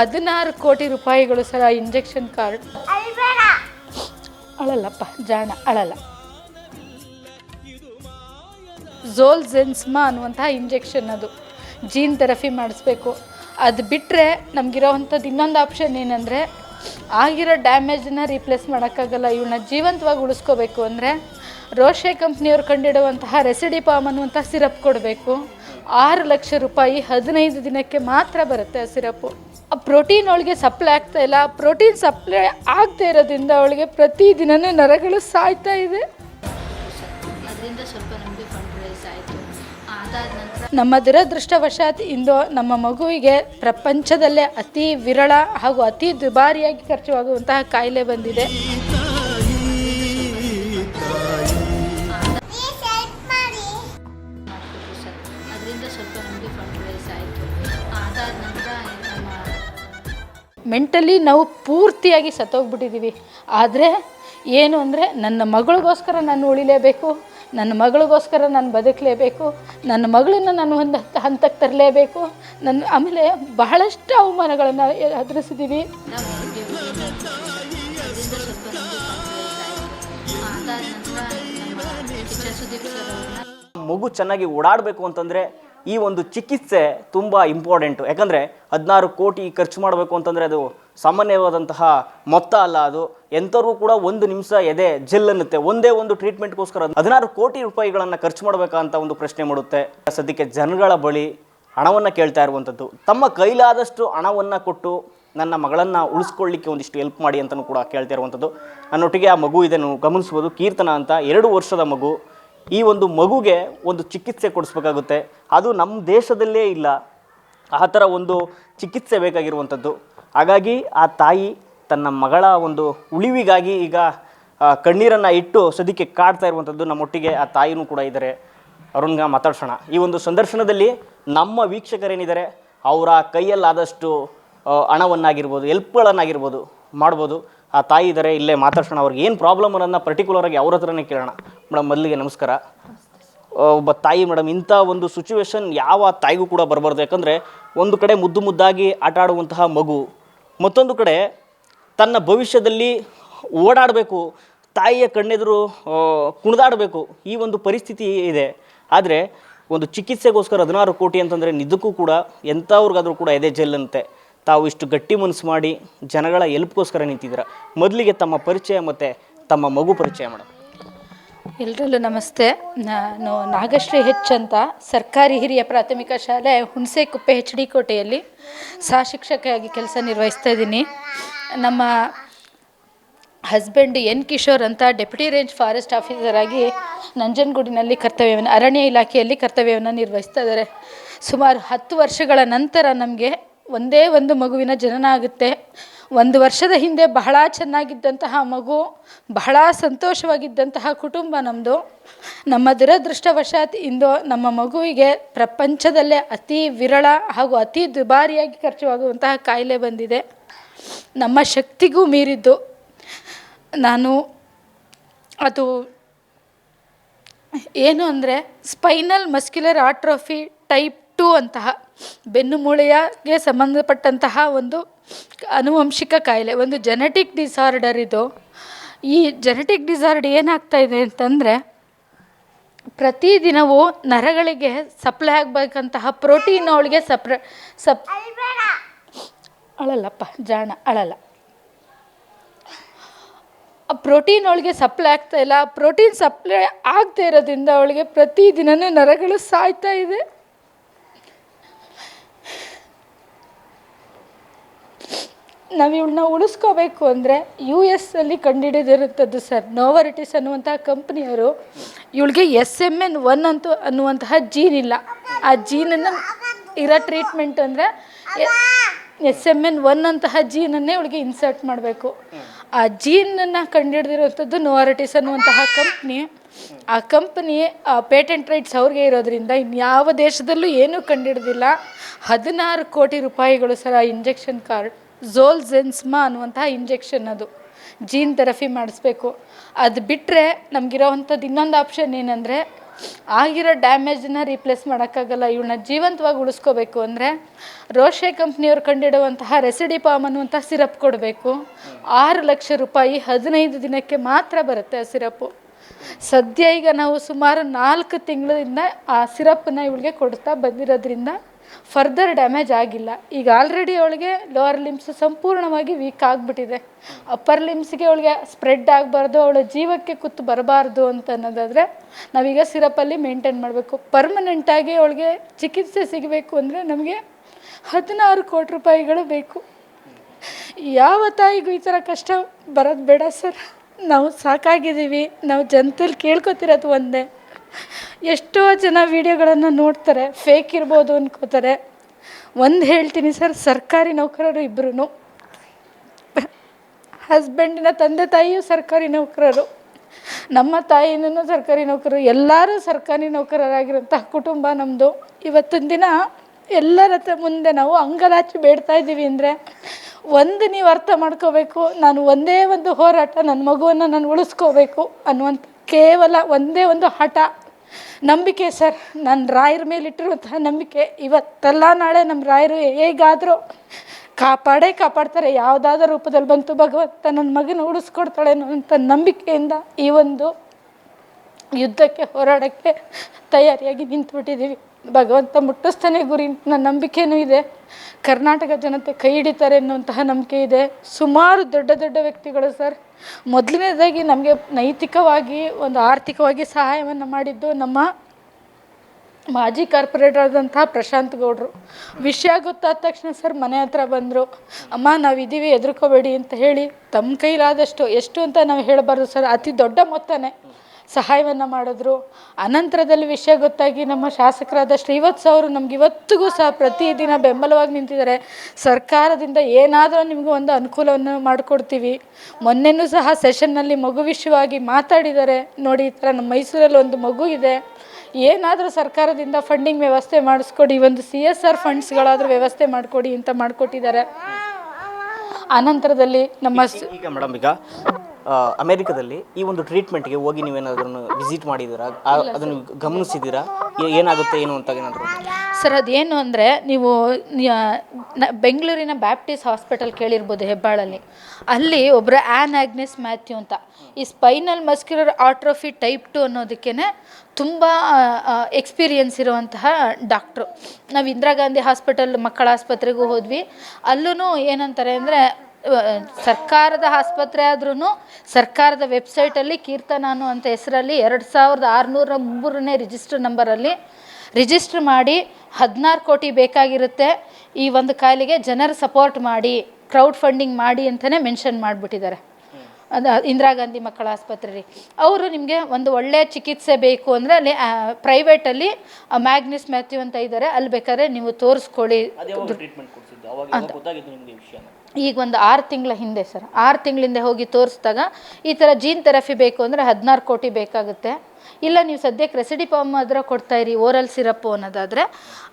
ಹದಿನಾರು ಕೋಟಿ ರೂಪಾಯಿಗಳು ಸರ್ ಆ ಇಂಜೆಕ್ಷನ್ ಕಾರ್ಡ್. ಅಳಲ್ಲಪ್ಪ ಜಾಣ ಅಳಲ್ಲ. ಝೋಲ್ ಜೆನ್ಸ್ಮಾ ಅನ್ನುವಂತಹ ಇಂಜೆಕ್ಷನ್ ಅದು. ಜೀನ್ ಥೆರಪಿ ಮಾಡಿಸ್ಬೇಕು. ಅದು ಬಿಟ್ಟರೆ ನಮಗಿರೋವಂಥದ್ದು ಇನ್ನೊಂದು ಆಪ್ಷನ್ ಏನಂದರೆ ಆಗಿರೋ ಡ್ಯಾಮೇಜನ್ನ ರೀಪ್ಲೇಸ್ ಮಾಡೋಕ್ಕಾಗಲ್ಲ. ಇವನ್ನ ಜೀವಂತವಾಗಿ ಉಳಿಸ್ಕೋಬೇಕು ಅಂದರೆ ರೋಷೆ ಕಂಪ್ನಿಯವ್ರು ಕಂಡಿಡುವಂತಹ ರೆಸಿಡಿ ಪಾಮ್ ಅನ್ನುವಂಥ ಸಿರಪ್ ಕೊಡಬೇಕು. ಆರು ಲಕ್ಷ ರೂಪಾಯಿ ಹದಿನೈದು ದಿನಕ್ಕೆ ಮಾತ್ರ ಬರುತ್ತೆ ಆ ಸಿರಪ್ಪು ಪ್ರೋಟೀನ್ ಅವಳಿಗೆ ಸಪ್ಲೈ ಆಗ್ತಾ ಇಲ್ಲ. ಪ್ರೋಟೀನ್ ಸಪ್ಲೈ ಆಗದೆ ಇರೋದ್ರಿಂದ ಅವಳಿಗೆ ಪ್ರತಿದಿನವೂ ನರಗಳು ಸಾಯ್ತಾ ಇದೆ. ಅದರಿಂದ ಸ್ವಲ್ಪ ನಮಗೆ ಫಂಡ್ ರೈಸ್ ಆಯಿತು ಅದಾದ ನಂತರ ನಮ್ಮ ದುರದೃಷ್ಟವಶಾತ್ ಇಂದು ನಮ್ಮ ಮಗುವಿಗೆ ಪ್ರಪಂಚದಲ್ಲೇ ಅತಿ ವಿರಳ ಹಾಗೂ ಅತಿ ದುಬಾರಿಯಾಗಿ ಖರ್ಚುವಾಗುವಂತಹ ಕಾಯಿಲೆ ಬಂದಿದೆ. ಮೆಂಟಲಿ ನಾವು ಪೂರ್ತಿಯಾಗಿ ಸತ್ತೋಗ್ಬಿಟ್ಟಿದ್ದೀವಿ ಆದರೆ ಏನು ಅಂದರೆ ನನ್ನ ಮಗಳಿಗೋಸ್ಕರ ನಾನು ಉಳಿಲೇಬೇಕು, ನನ್ನ ಮಗಳಿಗೋಸ್ಕರ ನಾನು ಬದುಕಲೇಬೇಕು, ನನ್ನ ಮಗಳನ್ನ ನಾನು ಒಂದು ಹಂತ- ಹಂತಕ್ಕೆ ತರಲೇಬೇಕು, ನನ್ನ ಆಮೇಲೆ ಬಹಳಷ್ಟು ಅವಮಾನಗಳನ್ನು ಎದುರಿಸಿದ್ದೀವಿ ಮಗು ಚೆನ್ನಾಗಿ ಓಡಾಡಬೇಕು ಅಂತಂದರೆ ಈ ಒಂದು ಚಿಕಿತ್ಸೆ ತುಂಬ ಇಂಪಾರ್ಟೆಂಟು ಯಾಕಂದರೆ ಹದಿನಾರು ಕೋಟಿ ಖರ್ಚು ಮಾಡಬೇಕು ಅಂತಂದರೆ ಅದು ಸಾಮಾನ್ಯವಾದಂತಹ ಮೊತ್ತ ಅಲ್ಲ ಅದು. ಎಂಥವ್ರಿಗೂ ಕೂಡ ಒಂದು ನಿಮಿಷ ಎದೆ ಜೆಲ್ ಅನ್ನುತ್ತೆ. ಒಂದೇ ಒಂದು ಟ್ರೀಟ್ಮೆಂಟ್ಗೋಸ್ಕರ ಹದಿನಾರು ಕೋಟಿ ರೂಪಾಯಿಗಳನ್ನು ಖರ್ಚು ಮಾಡಬೇಕಂತ ಒಂದು ಪ್ರಶ್ನೆ ಮಾಡುತ್ತೆ. ಸದ್ಯಕ್ಕೆ ಜನಗಳ ಬಳಿ ಹಣವನ್ನು ಕೇಳ್ತಾ ಇರುವಂಥದ್ದು ತಮ್ಮ ಕೈಲಾದಷ್ಟು ಹಣವನ್ನು ಕೊಟ್ಟು ನನ್ನ ಮಗಳನ್ನು ಉಳಿಸ್ಕೊಳ್ಳಿಕ್ಕೆ ಒಂದಿಷ್ಟು ಹೆಲ್ಪ್ ಮಾಡಿ ಅಂತಲೂ ಕೂಡ ಕೇಳ್ತಾ ಇರುವಂಥದ್ದು ನನ್ನೊಟ್ಟಿಗೆ ಆ ಮಗು ಇದನ್ನು ಗಮನಿಸ್ಬೋದು. ಕೀರ್ತನ ಅಂತ ಎರಡು ವರ್ಷದ ಮಗು. ಈ ಒಂದು ಮಗುಗೆ ಒಂದು ಚಿಕಿತ್ಸೆ ಕೊಡಿಸ್ಬೇಕಾಗುತ್ತೆ. ಅದು ನಮ್ಮ ದೇಶದಲ್ಲೇ ಇಲ್ಲ. ಆ ಥರ ಒಂದು ಚಿಕಿತ್ಸೆ ಬೇಕಾಗಿರುವಂಥದ್ದು. ಹಾಗಾಗಿ ಆ ತಾಯಿ ತನ್ನ ಮಗಳ ಒಂದು ಉಳಿವಿಗಾಗಿ ಈಗ ಕಣ್ಣೀರನ್ನು ಇಟ್ಟು ಸದ್ಯಕ್ಕೆ ಕಾಡ್ತಾ ಇರುವಂಥದ್ದು ನಮ್ಮೊಟ್ಟಿಗೆ ಆ ತಾಯಿನೂ ಕೂಡ ಇದ್ದಾರೆ. ಅವ್ರನ್ನ ಮಾತಾಡ್ಸೋಣ. ಈ ಒಂದು ಸಂದರ್ಶನದಲ್ಲಿ ನಮ್ಮ ವೀಕ್ಷಕರೇನಿದ್ದಾರೆ, ಅವರ ಕೈಯಲ್ಲಾದಷ್ಟು ಹಣವನ್ನಾಗಿರ್ಬೋದು, ಎಲ್ಪ್ಗಳನ್ನಾಗಿರ್ಬೋದು, ಮಾಡ್ಬೋದು. ಆ ತಾಯಿ ಇದ್ದಾರೆ ಇಲ್ಲೇ ಮಾತಾಡ್ಸೋಣ. ಅವ್ರಿಗೆ ಏನು ಪ್ರಾಬ್ಲಮ್ ಅನ್ನೋದನ್ನ ಪರ್ಟಿಕ್ಯುಲರಾಗಿ ಅವ್ರ ಹತ್ರನೇ ಕೇಳೋಣ. ಮೇಡಮ್, ಮೊದಲಿಗೆ ನಮಸ್ಕಾರ. ಒಬ್ಬ ತಾಯಿ ಮೇಡಮ್, ಇಂಥ ಒಂದು ಸಿಚುವೇಶನ್ ಯಾವ ತಾಯಿಗೂ ಕೂಡ ಬರಬಾರ್ದು. ಯಾಕಂದರೆ ಒಂದು ಕಡೆ ಮುದ್ದು ಮುದ್ದಾಗಿ ಆಟ ಆಡುವಂತಹ ಮಗು, ಮತ್ತೊಂದು ಕಡೆ ತನ್ನ ಭವಿಷ್ಯದಲ್ಲಿ ಓಡಾಡಬೇಕು, ತಾಯಿಯ ಕಣ್ಣೆದುರು ಕುಣಿದಾಡಬೇಕು. ಈ ಒಂದು ಪರಿಸ್ಥಿತಿ ಇದೆ. ಆದರೆ ಒಂದು ಚಿಕಿತ್ಸೆಗೋಸ್ಕರ ಹದಿನಾರು ಕೋಟಿ ಅಂತಂದರೆ ನಿಜಕ್ಕೂ ಕೂಡ ಎಂಥವ್ರಿಗಾದ್ರೂ ಕೂಡ ಎದೆ ಜೆಲ್ಲಂತೆ ತಾವು ಇಷ್ಟು ಗಟ್ಟಿ ಮನಸ್ಸು ಮಾಡಿ ಜನಗಳ ಎಲ್ಪ್ಗೋಸ್ಕರ ನಿಂತಿದ್ದೀರಾ. ಮೊದಲಿಗೆ ತಮ್ಮ ಪರಿಚಯ ಮತ್ತು ತಮ್ಮ ಮಗು ಪರಿಚಯ ಮೇಡಮ್ ಎಲ್ರಲ್ಲೂ ನಮಸ್ತೆ. ನಾನು ನಾಗಶ್ರೀ ಹೆಚ್ ಅಂತ ಸರ್ಕಾರಿ ಹಿರಿಯ ಪ್ರಾಥಮಿಕ ಶಾಲೆ ಹುಣಸೆಕುಪ್ಪೆ ಹೆಚ್ ಡಿ ಕೋಟೆಯಲ್ಲಿ ಸಹ ಶಿಕ್ಷಕಿಯಾಗಿ ಕೆಲಸ ನಿರ್ವಹಿಸ್ತಾ ಇದ್ದೀನಿ. ನಮ್ಮ ಹಸ್ಬೆಂಡ್ ಎನ್ ಕಿಶೋರ್ ಅಂತ ಡೆಪ್ಯೂಟಿ ರೇಂಜ್ ಫಾರೆಸ್ಟ್ ಆಫೀಸರ್ ಆಗಿ ನಂಜನಗೂಡಿನಲ್ಲಿ ಕರ್ತವ್ಯವನ್ನು ಅರಣ್ಯ ಇಲಾಖೆಯಲ್ಲಿ ಕರ್ತವ್ಯವನ್ನು ನಿರ್ವಹಿಸ್ತಾ ಇದ್ದಾರೆ. ಸುಮಾರು ಹತ್ತು ವರ್ಷಗಳ ನಂತರ ನಮಗೆ ಒಂದೇ ಒಂದು ಮಗುವಿನ ಜನನ ಆಗುತ್ತೆ. ಒಂದು ವರ್ಷದ ಹಿಂದೆ ಬಹಳ ಚೆನ್ನಾಗಿದ್ದಂತಹ ಮಗು, ಬಹಳ ಸಂತೋಷವಾಗಿದ್ದಂತಹ ಕುಟುಂಬ ನಮ್ಮದು ನಮ್ಮ ದುರದೃಷ್ಟವಶಾತ್ ಇಂದು ನಮ್ಮ ಮಗುವಿಗೆ ಪ್ರಪಂಚದಲ್ಲೇ ಅತಿ ವಿರಳ ಹಾಗೂ ಅತಿ ದುಬಾರಿಯಾಗಿ ಖರ್ಚುವಾಗುವಂತಹ ಕಾಯಿಲೆ ಬಂದಿದೆ. ನಮ್ಮ ಶಕ್ತಿಗೂ ಮೀರಿದ್ದು. ನಾನು ಅದು ಏನು ಅಂದರೆ spinal muscular atrophy type two ಅಂತಹ ಬೆನ್ನು ಮೂಳೆಗೆ ಸಂಬಂಧಪಟ್ಟಂತಹ ಒಂದು ಆನುವಂಶಿಕ ಕಾಯಿಲೆ, ಒಂದು ಜೆನೆಟಿಕ್ ಡಿಸಾರ್ಡರ್ ಇದು. ಈ ಜೆನೆಟಿಕ್ ಡಿಸಾರ್ಡ್ ಏನಾಗ್ತಾ ಇದೆ ಅಂತಂದರೆ, ಪ್ರತಿದಿನವೂ ನರಗಳಿಗೆ ಸಪ್ಲೈ ಆಗಬೇಕಂತಹ ಪ್ರೋಟೀನ್ ಅವಳಿಗೆ ಸಪ್ರ, ಸಪ್, ಅಳಲ್ಲಪ್ಪ, ಜಾಣ, ಅಳಲ್ಲ. ಪ್ರೋಟೀನ್ ಅವಳಿಗೆ ಸಪ್ಲೈ ಆಗ್ತಾ ಇಲ್ಲ. ಪ್ರೋಟೀನ್ ಸಪ್ಲೈ ಆಗದೆ ಇರೋದ್ರಿಂದ ಅವಳಿಗೆ ಪ್ರತಿದಿನವೂ ನರಗಳು ಸಾಯ್ತಾ ಇದೆ. ನಾವು ಇವಳನ್ನ ಉಳಿಸ್ಕೋಬೇಕು ಅಂದರೆ ಯು ಎಸ್ ಅಲ್ಲಿ ಕಂಡುಹಿಡಿದಿರುತ್ತದ್ದು ಸರ್. ನೋವರಿಟಿಸ್ ಅನ್ನುವಂತಹ ಕಂಪ್ನಿಯವರು ಇವಳಿಗೆ ಎಸ್ ಎಂ ಎನ್ ಒನ್ ಅಂತೂ ಅನ್ನುವಂತಹ ಜೀನ್ ಇಲ್ಲ. ಆ ಜೀನನ್ನು ಇರೋ ಟ್ರೀಟ್ಮೆಂಟ್ ಅಂದರೆ ಎಸ್ ಎಂ ಎನ್ ಒನ್ ಅಂತಹ ಜೀನನ್ನೇ ಇವಳಿಗೆ ಇನ್ಸರ್ಟ್ ಮಾಡಬೇಕು. ಆ ಜೀನನ್ನು ಕಂಡುಹಿಡಿದಿರುವಂಥದ್ದು ನೋವರಿಟಿಸ್ ಅನ್ನುವಂತಹ ಕಂಪ್ನಿ. ಆ ಕಂಪನಿ ಪೇಟೆಂಟ್ ರೈಟ್ಸ್ ಅವ್ರಿಗೆ ಇರೋದ್ರಿಂದ ಇನ್ಯಾವ ದೇಶದಲ್ಲೂ ಏನೂ ಕಂಡುಹಿಡ್ದಿಲ್ಲ ಹದಿನಾರು ಕೋಟಿ ರೂಪಾಯಿಗಳು ಸರ್ ಆ ಇಂಜೆಕ್ಷನ್ ಕಾರ್ಡ್ ಝೋಲ್ಝೆನ್ಸ್ಮಾ ಅನ್ನುವಂತಹ ಇಂಜೆಕ್ಷನ್ ಅದು. ಜೀನ್ ಥೆರಪಿ ಮಾಡಿಸ್ಬೇಕು. ಅದು ಬಿಟ್ಟರೆ ನಮಗಿರೋವಂಥದ್ದು ಇನ್ನೊಂದು ಆಪ್ಷನ್ ಏನಂದರೆ, ಆಗಿರೋ ಡ್ಯಾಮೇಜನ್ನ ರೀಪ್ಲೇಸ್ ಮಾಡೋಕ್ಕಾಗಲ್ಲ. ಇವನ್ನ ಜೀವಂತವಾಗಿ ಉಳಿಸ್ಕೋಬೇಕು ಅಂದರೆ, ರೋಷೆ ಕಂಪ್ನಿಯವ್ರು ಕಂಡಿಡುವಂತಹ ರೆಸಿಡಿಪಾಮ್ ಅನ್ನುವಂಥ ಸಿರಪ್ ಕೊಡಬೇಕು. ಆರು ಲಕ್ಷ ರೂಪಾಯಿ ಹದಿನೈದು ದಿನಕ್ಕೆ ಮಾತ್ರ ಬರುತ್ತೆ ಆ ಸಿರಪ್ಪು ಸದ್ಯ ಈಗ ನಾವು ಸುಮಾರು ನಾಲ್ಕು ತಿಂಗಳಿಂದ ಆ ಸಿರಪ್ಪನ್ನ ಇವಳಿಗೆ ಕೊಡ್ತಾ ಬಂದಿರೋದ್ರಿಂದ ಫರ್ದರ್ ಡ್ಯಾಮೇಜ್ ಆಗಿಲ್ಲ. ಈಗ ಆಲ್ರೆಡಿ ಅವಳಿಗೆ ಲೋವರ್ ಲಿಮ್ಸ್ ಸಂಪೂರ್ಣವಾಗಿ ವೀಕ್ ಆಗಿಬಿಟ್ಟಿದೆ. ಅಪ್ಪರ್ ಲಿಮ್ಸ್ಗೆ ಅವಳಿಗೆ ಸ್ಪ್ರೆಡ್ ಆಗಬಾರ್ದು, ಅವಳ ಜೀವಕ್ಕೆ ಕುತ್ತು ಬರಬಾರ್ದು ಅಂತ ಅನ್ನೋದಾದರೆ ನಾವೀಗ ಸಿರಪಲ್ಲಿ ಮೇಂಟೈನ್ ಮಾಡಬೇಕು. ಪರ್ಮನೆಂಟಾಗಿ ಅವಳಿಗೆ ಚಿಕಿತ್ಸೆ ಸಿಗಬೇಕು ಅಂದರೆ ನಮಗೆ ಹದಿನಾರು ಕೋಟಿ ರೂಪಾಯಿಗಳು ಬೇಕು. ಯಾವ ತಾಯಿಗೂ ಈ ಥರ ಕಷ್ಟ ಬರೋದು ಬೇಡ ಸರ್. ನಾವು ಸಾಕಾಗಿದ್ದೀವಿ, ನಾವು ಜನತಲ್ಲಿ ಕೇಳ್ಕೊತಿರೋದು ಒಂದೇ. ಎಷ್ಟೋ ಜನ ವಿಡಿಯೋಗಳನ್ನು ನೋಡ್ತಾರೆ ಫೇಕ್ ಇರ್ಬೋದು ಅನ್ಕೋತಾರೆ. ಒಂದು ಹೇಳ್ತೀನಿ ಸರ್, ಸರ್ಕಾರಿ ನೌಕರರು ಇಬ್ಬರೂ ಹಸ್ಬೆಂಡಿನ ತಂದೆ ತಾಯಿಯೂ ಸರ್ಕಾರಿ ನೌಕರರು. ನಮ್ಮ ತಾಯಿನೂ ಸರ್ಕಾರಿ ನೌಕರರು. ಎಲ್ಲರೂ ಸರ್ಕಾರಿ ನೌಕರರಾಗಿರೋಂತಹ ಕುಟುಂಬ ನಮ್ಮದು ಇವತ್ತಿನ ದಿನ ಎಲ್ಲರ ಹತ್ರ ಮುಂದೆ ನಾವು ಅಂಗಲಾಚಿ ಬೇಡ್ತಾ ಇದ್ದೀವಿ ಅಂದರೆ, ಒಂದು ನೀವು ಅರ್ಥ ಮಾಡ್ಕೋಬೇಕು, ನಾನು ಒಂದೇ ಒಂದು ಹೋರಾಟ ನನ್ನ ಮಗುವನ್ನು ನಾನು ಉಳಿಸ್ಕೋಬೇಕು ಅನ್ನುವಂಥ ಕೇವಲ ಒಂದೇ ಒಂದು ಹಠ. ನಂಬಿಕೆ ಸರ್ ನನ್ನ ರಾಯರ ಮೇಲಿಟ್ಟಿರುವಂತಹ ನಂಬಿಕೆ. ಇವತ್ತಲ್ಲ ನಾಳೆ ನಮ್ಮ ರಾಯರು ಹೇಗಾದರೂ ಕಾಪಾಡೇ ಕಾಪಾಡ್ತಾರೆ. ಯಾವುದಾದ್ರೂ ರೂಪದಲ್ಲಿ ಬಂತು ಭಗವಂತ ನನ್ನ ಮಗನ ಉಳಿಸ್ಕೊಡ್ತಾಳೆ ಅಂತ ನಂಬಿಕೆಯಿಂದ ಈ ಒಂದು ಯುದ್ಧಕ್ಕೆ ಹೋರಾಡೋಕ್ಕೆ ತಯಾರಿಯಾಗಿ ನಿಂತುಬಿಟ್ಟಿದ್ದೀವಿ. ಭಗವಂತ ಮುಟ್ಟಿಸ್ತಾನೆ ಗುರಿ, ನನ್ನ ನಂಬಿಕೆನೂ ಇದೆ. ಕರ್ನಾಟಕ ಜನತೆ ಕೈ ಹಿಡಿತಾರೆ ಅನ್ನುವಂತಹ ನಂಬಿಕೆ ಇದೆ. ಸುಮಾರು ದೊಡ್ಡ ದೊಡ್ಡ ವ್ಯಕ್ತಿಗಳು ಸರ್. ಮೊದಲನೇದಾಗಿ ನಮಗೆ ನೈತಿಕವಾಗಿ ಒಂದು ಆರ್ಥಿಕವಾಗಿ ಸಹಾಯವನ್ನು ಮಾಡಿದ್ದು ನಮ್ಮ ಮಾಜಿ ಕಾರ್ಪೊರೇಟರ್ ಆದಂತಹ ಪ್ರಶಾಂತ್ ಗೌಡ್ರು. ವಿಷಯ ಗೊತ್ತಾದ ತಕ್ಷಣ ಸರ್ ಮನೆ ಹತ್ರ ಬಂದರು. ಅಮ್ಮ ನಾವಿದ್ದೀವಿ ಹೆದರ್ಕೋಬೇಡಿ ಅಂತ ಹೇಳಿ ತಮ್ಮ ಕೈಲಾದಷ್ಟು ಎಷ್ಟು ಅಂತ ನಾವು ಹೇಳಬಾರ್ದು ಸರ್. ಅತಿ ದೊಡ್ಡ ಮೊತ್ತನೇ. ಸಹಾಯವನ್ನು ಮಾಡಿದ್ರು. ಅನಂತರದಲ್ಲಿ ವಿಷಯ ಗೊತ್ತಾಗಿ ನಮ್ಮ ಶಾಸಕರಾದ ಶ್ರೀವತ್ಸ ಅವರು ನಮ್ಗೆ ಇವತ್ತಿಗೂ ಸಹ ಪ್ರತಿದಿನ ಬೆಂಬಲವಾಗಿ ನಿಂತಿದ್ದಾರೆ. ಸರ್ಕಾರದಿಂದ ಏನಾದರೂ ನಿಮಗೂ ಒಂದು ಅನುಕೂಲವನ್ನು ಮಾಡಿಕೊಡ್ತೀವಿ. ಮೊನ್ನೆನೂ ಸಹ ಸೆಷನ್ನಲ್ಲಿ ಮಗು ವಿಷಯವಾಗಿ ಮಾತಾಡಿದ್ದಾರೆ. ನೋಡಿ, ಈ ಥರ ನಮ್ಮ ಮೈಸೂರಲ್ಲಿ ಒಂದು ಮಗು ಇದೆ. ಏನಾದರೂ ಸರ್ಕಾರದಿಂದ ಫಂಡಿಂಗ್ ವ್ಯವಸ್ಥೆ ಮಾಡಿಸ್ಕೊಡಿ, ಒಂದು ಸಿ ಎಸ್ ಆರ್ ಫಂಡ್ಸ್ಗಳಾದರೂ ವ್ಯವಸ್ಥೆ ಮಾಡಿಕೊಡಿ ಅಂತ ಮಾಡಿಕೊಟ್ಟಿದ್ದಾರೆ. ಅನಂತರದಲ್ಲಿ ನಮ್ಮ ಈಗ ಮೇಡಮ್ ಈಗ ಅಮೆರಿಕದಲ್ಲಿ ಈ ಒಂದು ಟ್ರೀಟ್ಮೆಂಟ್ಗೆ ಹೋಗಿ ನೀವೇನಾದ್ರೂ ವಿಸಿಟ್ ಮಾಡಿದ್ದೀರಾ? ಆ- ಅದನ್ನು ಗಮನಿಸಿದ್ದೀರಾ? ಏ- ಏನಾಗುತ್ತೆ ಏನು ಅಂತ ಏನಾದರೂ? ಸರ್ ಅದೇನು ಅಂದರೆ ನೀವು ನ್ಯ- ನ- ಬೆಂಗಳೂರಿನ ಬ್ಯಾಪ್ಟಿಸ್ಟ್ ಹಾಸ್ಪಿಟಲ್ ಕೇಳಿರ್ಬೋದು ಹೆಬ್ಬಾಳಲ್ಲಿ. ಅಲ್ಲಿ ಒಬ್ಬರ ಆ್ಯನ್ ಆಗ್ನೆಸ್ ಮ್ಯಾಥ್ಯೂ ಅಂತ. ಈ spinal muscular atrophy type two ಅನ್ನೋದಕ್ಕೇ ತುಂಬ ಎಕ್ಸ್ಪೀರಿಯನ್ಸ್ ಇರುವಂತಹ ಡಾಕ್ಟ್ರು. ನಾವು ಇಂದಿರಾ ಗಾಂಧಿ ಹಾಸ್ಪಿಟಲ್ ಮಕ್ಕಳ ಆಸ್ಪತ್ರೆಗೂ ಹೋದ್ವಿ. ಅಲ್ಲೂ ಏನಂತಾರೆ ಅಂದರೆ ಸರ್ಕಾರದ ಆಸ್ಪತ್ರೆ ಆದ್ರೂ ಸರ್ಕಾರದ ವೆಬ್ಸೈಟಲ್ಲಿ ಕೀರ್ತನ ಅಂತ ಹೆಸರಲ್ಲಿ ಎರಡು ಸಾವಿರದ ಆರುನೂರ ಮೂರನೇ ರಿಜಿಸ್ಟರ್ ನಂಬರಲ್ಲಿ ರಿಜಿಸ್ಟರ್ ಮಾಡಿ ಹದಿನಾರು ಕೋಟಿ ಬೇಕಾಗಿರುತ್ತೆ. ಈ ಒಂದು ಕಾಯಿಲೆಗೆ ಜನರ ಸಪೋರ್ಟ್ ಮಾಡಿ ಕ್ರೌಡ್ ಫಂಡಿಂಗ್ ಮಾಡಿ ಅಂತಲೇ ಮೆನ್ಷನ್ ಮಾಡಿಬಿಟ್ಟಿದ್ದಾರೆ. ಅದು ಇಂದಿರಾ ಗಾಂಧಿ ಮಕ್ಕಳ ಆಸ್ಪತ್ರೆ ರೀ. ಅವರು ನಿಮಗೆ ಒಂದು ಒಳ್ಳೆಯ ಚಿಕಿತ್ಸೆ ಬೇಕು ಅಂದರೆ ಅಲ್ಲಿ ಪ್ರೈವೇಟಲ್ಲಿ ಮ್ಯಾಗ್ನಿಸ್ ಮ್ಯಾಥ್ಯೂ ಅಂತ ಇದ್ದಾರೆ. ಅಲ್ಲಿ ಬೇಕಾದ್ರೆ ನೀವು ತೋರಿಸ್ಕೊಳ್ಳಿ. ಈಗ ಒಂದು ಆರು ತಿಂಗಳ ಹಿಂದೆ ಸರ್. ಆರು ತಿಂಗಳಿಂದೆ ಹೋಗಿ ತೋರಿಸ್ದಾಗ ಈ ಥರ ಜೀನ್ ಥೆರಪಿ ಬೇಕು ಅಂದರೆ ಹದಿನಾರು ಕೋಟಿ ಬೇಕಾಗುತ್ತೆ. ಇಲ್ಲ, ನೀವು ಸದ್ಯಕ್ಕೆ ರೆಸಿಡಿಪಾಮ್ ಫಾರ್ಮ್ ಕೊಡ್ತಾ ಇರಿ ಓರಲ್ ಸಿರಪ್ ಅನ್ನೋದಾದರೆ,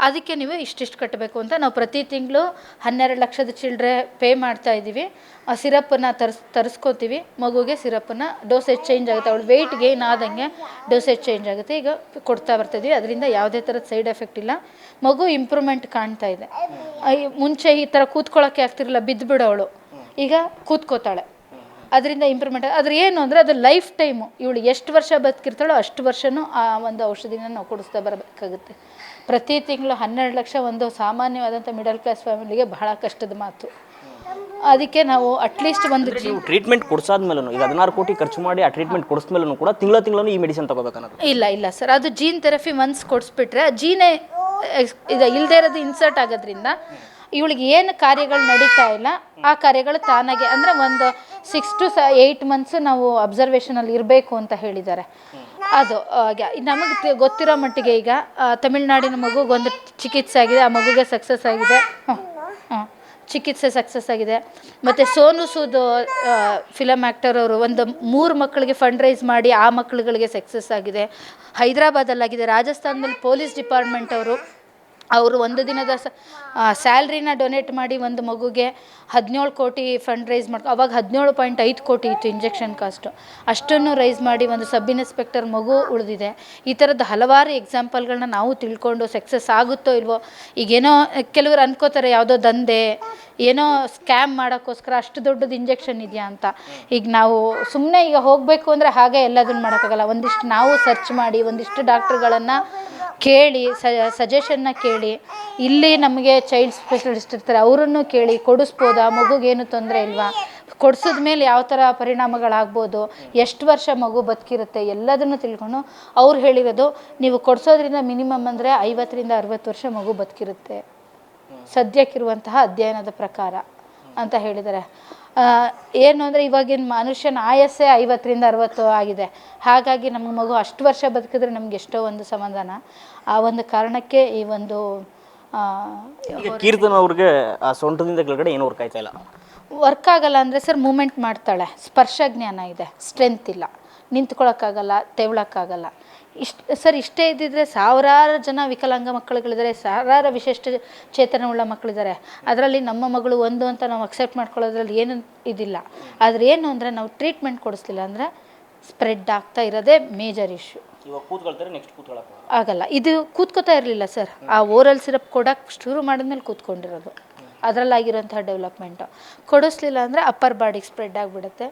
ಅದಕ್ಕೆ ನೀವು ಇಷ್ಟಿಷ್ಟು ಕಟ್ಟಬೇಕು ಅಂತ ನಾವು ಪ್ರತಿ ತಿಂಗಳು ಹನ್ನೆರಡು ಲಕ್ಷದ ಚಿಲ್ಡ್ರೆ ಪೇ ಮಾಡ್ತಾ ಇದ್ದೀವಿ. ಆ ಸಿರಪ್ಪನ್ನು ತರ್ಸ್, ತರಿಸ್ಕೋತೀವಿ. ಮಗುಗೆ ಸಿರಪ್ಪನ್ನು ಡೋಸೇಜ್ ಚೇಂಜ್ ಆಗುತ್ತೆ. ಅವಳು ವೆಯ್ಟ್ ಗೇನ್ ಆದಂಗೆ ಡೋಸೇಜ್ ಚೇಂಜ್ ಆಗುತ್ತೆ. ಈಗ ಕೊಡ್ತಾ ಬರ್ತಾಯಿದ್ವಿ ಅದರಿಂದ ಯಾವುದೇ ಥರದ ಸೈಡ್ ಎಫೆಕ್ಟ್ ಇಲ್ಲ. ಮಗು ಇಂಪ್ರೂವ್ಮೆಂಟ್ ಕಾಣ್ತಾ ಇದೆ. ಮುಂಚೆ ಈ ಥರ ಕೂತ್ಕೊಳ್ಳೋಕ್ಕೆ ಆಗ್ತಿರಲಿಲ್ಲ ಬಿದ್ದುಬಿಡೋಳು ಈಗ ಕೂತ್ಕೋತಾಳೆ. ಅದರಿಂದ ಇಂಪ್ರೂವ್ಮೆಂಟ್ ಅದ್ರ ಏನು ಅಂದರೆ ಅದು ಲೈಫ್ ಟೈಮು ಇವಳು ಎಷ್ಟು ವರ್ಷ ಬದುಕಿರ್ತಾಳೋ ಅಷ್ಟು ವರ್ಷವೂ ಆ ಒಂದು ಔಷಧಿನ ನಾವು ಕೊಡಿಸ್ತಾ ಬರಬೇಕಾಗುತ್ತೆ. ಪ್ರತಿ ತಿಂಗಳು ಹನ್ನೆರಡು ಲಕ್ಷ ಒಂದು ಸಾಮಾನ್ಯವಾದಂಥ ಮಿಡಲ್ ಕ್ಲಾಸ್ ಫ್ಯಾಮಿಲಿಗೆ ಬಹಳ ಕಷ್ಟದ ಮಾತು. ಅದಕ್ಕೆ ನಾವು ಅಟ್ಲೀಸ್ಟ್ ಒಂದು ಟ್ರೀಟ್ಮೆಂಟ್ ನೀವು ಟ್ರೀಟ್ಮೆಂಟ್ ಕೊಡ್ಸಾದ್ಮೇಲೂ ಈಗ ಹದಿನಾರು ಕೋಟಿ ಖರ್ಚು ಮಾಡಿ ಆ ಟ್ರೀಟ್ಮೆಂಟ್ ಕೊಡಿಸ್ಮೇಲೂ ಕೂಡ ತಿಂಗಳ ತಿಂಗಳೂ ಈ ಮೆಡಿಸಿನ್ ತಗೋಬೇಕನ್ನೋದು. ಇಲ್ಲ ಇಲ್ಲ ಸರ್ ಅದು ಜೀನ್ ಥೆರಪಿ ಒನ್ಸ್ ಕೊಡಿಸ್ಬಿಟ್ರೆ ಜೀನೇ ಇದು ಇಲ್ಲದೇ ಇರೋದು ಇನ್ಸರ್ಟ್ ಆಗೋದ್ರಿಂದ ಇವಳಿಗೆ ಏನು ಕಾರ್ಯಗಳು ನಡೀತಾ ಇಲ್ಲ ಆ ಕಾರ್ಯಗಳು ತಾನಾಗೆ ಅಂದರೆ ಒಂದು ಸಿಕ್ಸ್ ಟು ಸ ಏಯ್ಟ್ ಮಂತ್ಸು ನಾವು ಅಬ್ಸರ್ವೇಷನಲ್ಲಿ ಇರಬೇಕು ಅಂತ ಹೇಳಿದ್ದಾರೆ. ಅದು ನಮಗೆ ಗೊತ್ತಿರೋ ಮಟ್ಟಿಗೆ ಈಗ ತಮಿಳುನಾಡಿನ ಮಗುಗೊಂದು ಚಿಕಿತ್ಸೆ ಆಗಿದೆ, ಆ ಮಗುಗೆ ಸಕ್ಸಸ್ ಆಗಿದೆ. ಚಿಕಿತ್ಸೆ ಸಕ್ಸಸ್ ಆಗಿದೆ. ಮತ್ತು ಸೋನು ಸೂದ್ ಫಿಲಮ್ ಆ್ಯಕ್ಟರ್ ಅವರು ಒಂದು ಮೂರು ಮಕ್ಕಳಿಗೆ ಫಂಡ್ ರೈಸ್ ಮಾಡಿ ಆ ಮಕ್ಕಳುಗಳಿಗೆ ಸಕ್ಸಸ್ ಆಗಿದೆ. ಹೈದರಾಬಾದಲ್ಲಾಗಿದೆ. ರಾಜಸ್ಥಾನದಲ್ಲಿ ಪೊಲೀಸ್ ಡಿಪಾರ್ಟ್ಮೆಂಟ್ ಅವರು ಅವರು ಒಂದು ದಿನದ ಸ್ಯಾಲ್ರಿನ ಡೊನೇಟ್ ಮಾಡಿ ಒಂದು ಮಗುಗೆ ಹದಿನೇಳು ಕೋಟಿ ಫಂಡ್ ರೈಸ್ ಮಾಡ್ಕೊ, ಅವಾಗ ಹದಿನೇಳು ಪಾಯಿಂಟ್ ಐದು ಕೋಟಿ ಇತ್ತು ಇಂಜೆಕ್ಷನ್ ಕಾಸ್ಟು ಅಷ್ಟನ್ನು ರೈಸ್ ಮಾಡಿ ಒಂದು ಸಬ್ ಇನ್ಸ್ಪೆಕ್ಟರ್ ಮಗು ಉಳಿದಿದೆ. ಈ ಥರದ ಹಲವಾರು ಎಕ್ಸಾಂಪಲ್ಗಳನ್ನ ನಾವು ತಿಳ್ಕೊಂಡು ಸಕ್ಸಸ್ ಆಗುತ್ತೋ ಇಲ್ವೋ, ಈಗೇನೋ ಕೆಲವರು ಅನ್ಕೋತಾರೆ ಯಾವುದೋ ದಂಧೆ, ಏನೋ ಸ್ಕ್ಯಾಮ್ ಮಾಡೋಕ್ಕೋಸ್ಕರ ಅಷ್ಟು ದೊಡ್ಡದು ಇಂಜೆಕ್ಷನ್ ಇದೆಯಾ ಅಂತ. ಈಗ ನಾವು ಸುಮ್ಮನೆ ಈಗ ಹೋಗಬೇಕು ಅಂದರೆ ಹಾಗೆ ಎಲ್ಲದನ್ನು ಮಾಡೋಕ್ಕಾಗಲ್ಲ. ಒಂದಿಷ್ಟು ನಾವು ಸರ್ಚ್ ಮಾಡಿ, ಒಂದಿಷ್ಟು ಡಾಕ್ಟ್ರುಗಳನ್ನು ಕೇಳಿ ಸಜೆಷನ್ನ ಕೇಳಿ, ಇಲ್ಲಿ ನಮಗೆ ಚೈಲ್ಡ್ ಸ್ಪೆಷಲಿಸ್ಟ್ ಇರ್ತಾರೆ, ಅವರನ್ನು ಕೇಳಿ, ಕೊಡಿಸ್ಬೋದಾ ಮಗುಗೇನು ತೊಂದರೆ ಇಲ್ವಾ? ಕೊಡ್ಸಿದ ಮೇಲೆ ಯಾವ ಥರ ಪರಿಣಾಮಗಳಾಗ್ಬೋದು, ಎಷ್ಟು ವರ್ಷ ಮಗು ಬದುಕಿರುತ್ತೆ, ಎಲ್ಲದನ್ನು ತಿಳ್ಕೊಂಡು ಅವ್ರು ಹೇಳಿರೋದು, ನೀವು ಕೊಡಿಸೋದ್ರಿಂದ ಮಿನಿಮಮ್ ಅಂದರೆ ಐವತ್ತರಿಂದ ಅರವತ್ತು ವರ್ಷ ಮಗು ಬದುಕಿರುತ್ತೆ. ಸದ್ಯಕ್ಕಿರುವಂತಹ ಅಧ್ಯಯನದ ಪ್ರಕಾರ ಅಂತ ಹೇಳಿದ್ದಾರೆ. ಏನು ಅಂದರೆ ಇವಾಗಿನ ಮನುಷ್ಯನ ಆಯಸ್ಸೇ ಐವತ್ತರಿಂದ ಅರವತ್ತು ಆಗಿದೆ. ಹಾಗಾಗಿ ನಮ್ಮ ಮಗು ಅಷ್ಟು ವರ್ಷ ಬದುಕಿದ್ರೆ ನಮ್ಗೆ ಎಷ್ಟೋ ಒಂದು ಸಮಾಧಾನ. ಆ ಒಂದು ಕಾರಣಕ್ಕೆ ಈ ಒಂದು ಈಗ ಕೀರ್ತನ ಅವ್ರಿಗೆ ಆ ಸೊಂಟದಿಂದ ಕೆಳಗಡೆ ಏನು ವರ್ಕ್ ಆಯ್ತಾ ಇಲ್ಲ? ವರ್ಕ್ ಆಗಲ್ಲ ಅಂದರೆ ಸರ್ ಮೂಮೆಂಟ್ ಮಾಡ್ತಾಳೆ. ಸ್ಪರ್ಶ ಜ್ಞಾನ ಇದೆ. ಸ್ಟ್ರೆಂತ್ ಇಲ್ಲ. ನಿಂತ್ಕೊಳ್ಳೋಕ್ಕಾಗಲ್ಲ ತೆವಳಕ್ಕಾಗಲ್ಲ. ಇಷ್ಟು ಸರ್ ಇಷ್ಟೇ ಇದ್ದಿದ್ರೆ ಸಾವಿರಾರು ಜನ ವಿಕಲಾಂಗ ಮಕ್ಕಳುಗಳಿದ್ದಾರೆ ಸಾವಿರಾರು ವಿಶಿಷ್ಟ ಚೇತನವುಳ್ಳ ಮಕ್ಕಳಿದ್ದಾರೆ. ಅದರಲ್ಲಿ ನಮ್ಮ ಮಗಳು ಒಂದು ಅಂತ ನಾವು ಅಕ್ಸೆಪ್ಟ್ ಮಾಡ್ಕೊಳ್ಳೋದ್ರಲ್ಲಿ ಏನು ಇದಿಲ್ಲ. ಆದರೆ ಏನು ಅಂದರೆ ನಾವು ಟ್ರೀಟ್ಮೆಂಟ್ ಕೊಡಿಸ್ಲಿಲ್ಲ ಅಂದರೆ ಸ್ಪ್ರೆಡ್ ಆಗ್ತಾ ಇರೋದೇ ಮೇಜರ್ ಇಶ್ಯೂ ಆಗಲ್ಲ. ಇದು ಕೂತ್ಕೋತಾ ಇರಲಿಲ್ಲ ಸರ್. ಆ ಓರಲ್ ಸಿರಪ್ ಕೊಡೋಕ್ಕೆ ಶುರು ಮಾಡಿದ್ಮೇಲೆ ಕೂತ್ಕೊಂಡಿರೋದು. ಅದರಲ್ಲಾಗಿರೋಂಥ ಡೆವಲಪ್ಮೆಂಟು ಕೊಡಿಸ್ಲಿಲ್ಲ ಅಂದರೆ ಅಪ್ಪರ್ ಬಾಡಿಗೆ ಸ್ಪ್ರೆಡ್ ಆಗಿಬಿಡುತ್ತೆ.